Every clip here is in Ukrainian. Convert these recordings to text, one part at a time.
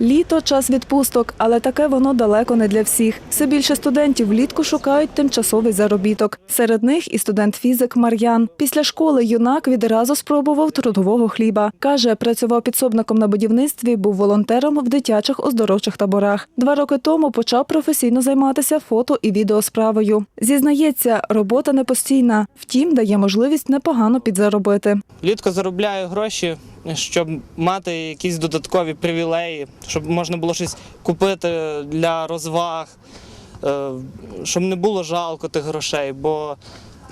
Літо час відпусток, але таке воно далеко не для всіх. Все більше студентів влітку шукають тимчасовий заробіток. Серед них і студент-фізик Мар'ян. Після школи юнак відразу спробував трудового хліба. Каже, працював підсобником на будівництві, був волонтером в дитячих оздоровчих таборах. Два роки тому почав професійно займатися фото і відеосправою. Зізнається, робота не постійна, втім дає можливість непогано підзаробити. Влітку заробляю гроші, щоб мати якісь додаткові привілеї, щоб можна було щось купити для розваг, е, щоб не було жалко тих грошей, бо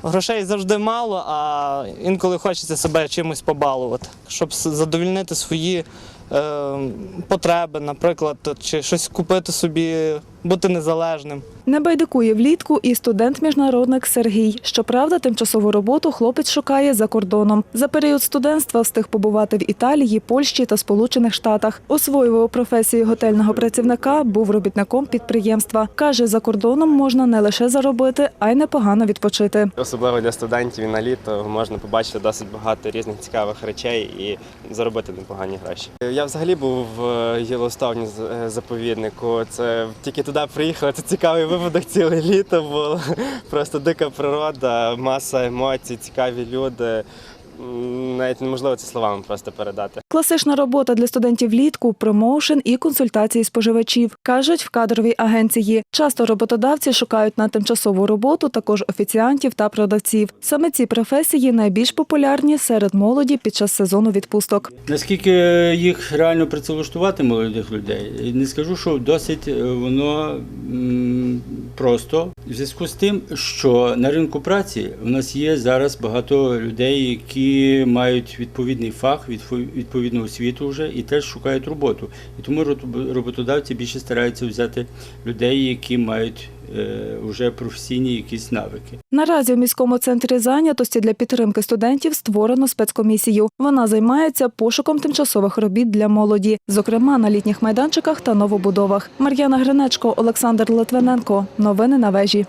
грошей завжди мало, а інколи хочеться себе чимось побалувати, щоб задовільнити свої е, потреби, наприклад, чи щось купити собі, бути незалежним. Не байдикує влітку і студент-міжнародник Сергій. Щоправда, тимчасову роботу хлопець шукає за кордоном. За період студентства встиг побувати в Італії, Польщі та Сполучених Штатах. Освоював професію готельного працівника, був робітником підприємства. Каже, за кордоном можна не лише заробити, а й непогано відпочити. Особливо для студентів і на літо можна побачити досить багато різних цікавих речей і заробити непогані гроші. Я взагалі був в Єлоустовні заповіднику. Це тільки туди приїхали. Це цікавий випадок ціле літо було. Просто дика природа, маса емоцій, цікаві люди. Навіть неможливо це словами просто передати. Класична робота для студентів влітку промоушен і консультації споживачів, кажуть в кадровій агенції. Часто роботодавці шукають на тимчасову роботу також офіціантів та продавців. Саме ці професії найбільш популярні серед молоді під час сезону відпусток. Наскільки їх реально працевлаштувати молодих людей, не скажу, що досить е, воно просто в зв'язку з тим, що на ринку праці в нас є зараз багато людей, які мають відповідний фах, відповідну освіту вже і теж шукають роботу. І тому роботодавці більше стараються взяти людей, які мають е, вже професійні якісь навики. Наразі у міському центрі зайнятості для підтримки студентів створено спецкомісію. Вона займається пошуком тимчасових робіт для молоді, зокрема на літніх майданчиках та новобудовах. Мар'яна Гринечко, Олександр Литвиненко. Новини на вежі.